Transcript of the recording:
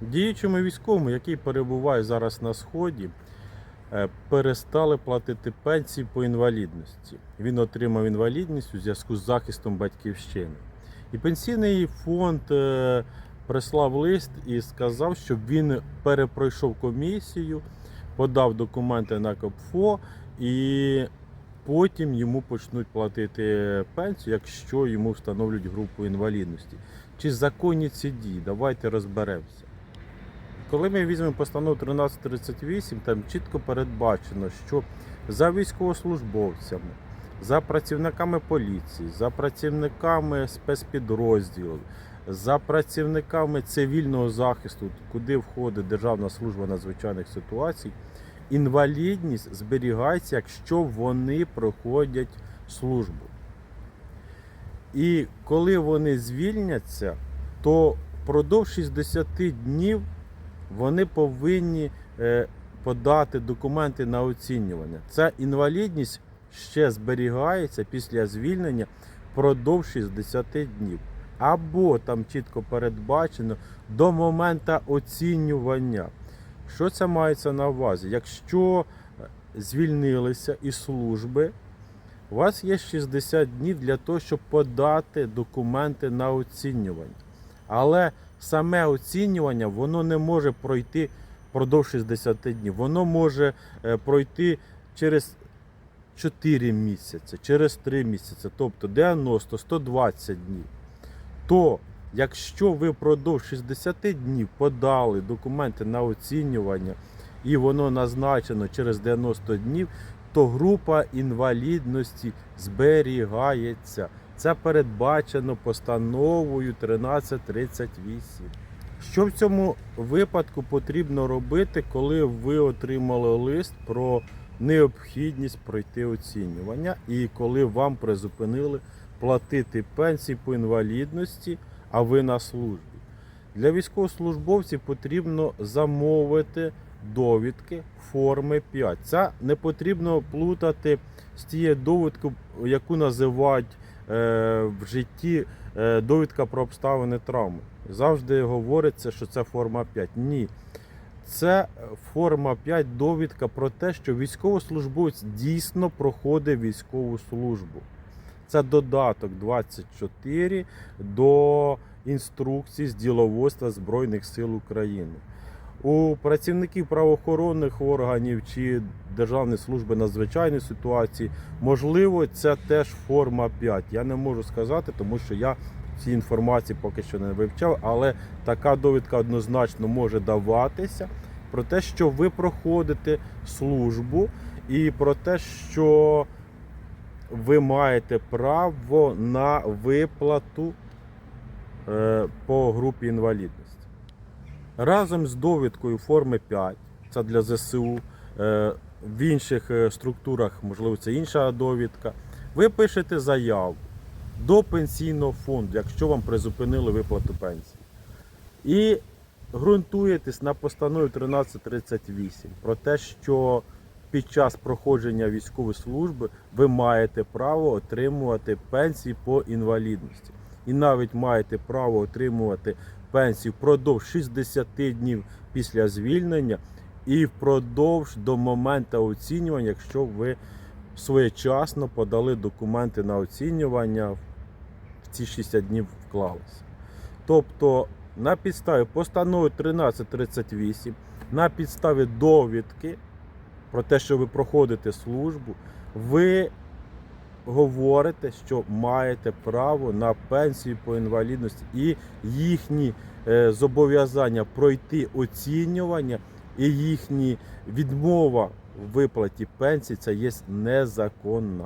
Діючому військовому, який перебуває зараз на сході, е, перестали платити пенсії по інвалідності. Він отримав інвалідність у зв'язку з захистом батьківщини. І пенсійний фонд е, прислав лист і сказав, щоб він перепройшов комісію, подав документи на КОПФО і потім йому почнуть платити пенсію, якщо йому встановлюють групу інвалідності. Чи законні ці дії? Давайте розберемося. Коли ми візьмемо постанову 1338, там чітко передбачено, що за військовослужбовцями, за працівниками поліції, за працівниками спецпідрозділів, за працівниками цивільного захисту, куди входить Державна служба надзвичайних ситуацій, інвалідність зберігається, якщо вони проходять службу. І коли вони звільняться, то впродовж 60 днів вони повинні е, подати документи на оцінювання. Ця інвалідність ще зберігається після звільнення впродовж 60 днів. Або там чітко передбачено до моменту оцінювання. Що це мається на увазі? Якщо е, звільнилися із служби, у вас є 60 днів для того, щоб подати документи на оцінювання. Але саме оцінювання воно не може пройти впродовж 60 днів. Воно може е, пройти через 4 місяці, через 3 місяці, тобто 90-120 днів. То якщо ви впродовж 60 днів подали документи на оцінювання і воно назначено через 90 днів, то група інвалідності зберігається. Це передбачено постановою 1338. Що в цьому випадку потрібно робити, коли ви отримали лист про необхідність пройти оцінювання і коли вам призупинили платити пенсії по інвалідності, а ви на службі? Для військовослужбовців потрібно замовити довідки форми 5. Це не потрібно плутати з тією довідкою, яку називають е, в житті е, довідка про обставини травми. Завжди говориться, що це форма 5. Ні. Це форма 5 довідка про те, що військовослужбовець дійсно проходить військову службу. Це додаток 24 до інструкції з діловодства Збройних сил України. У працівників правоохоронних органів чи Державної служби надзвичайної ситуації, можливо, це теж форма 5. Я не можу сказати, тому що я ці інформації поки що не вивчав, але така довідка однозначно може даватися про те, що ви проходите службу, і про те, що ви маєте право на виплату е, по групі інвалідності. Разом з довідкою форми 5, це для ЗСУ, е, в інших е, структурах, можливо, це інша довідка, ви пишете заяву до пенсійного фонду, якщо вам призупинили виплату пенсії. І ґрунтуєтесь на постанові 1338 про те, що під час проходження військової служби ви маєте право отримувати пенсії по інвалідності. І навіть маєте право отримувати пенсію впродовж 60 днів після звільнення і впродовж до моменту оцінювання, якщо ви своєчасно подали документи на оцінювання, в ці 60 днів вклалися. Тобто на підставі постанови 1338, на підставі довідки про те, що ви проходите службу, ви говорите, що маєте право на пенсію по інвалідності і їхні е, зобов'язання пройти оцінювання і їхні відмова в виплаті пенсії це є незаконна.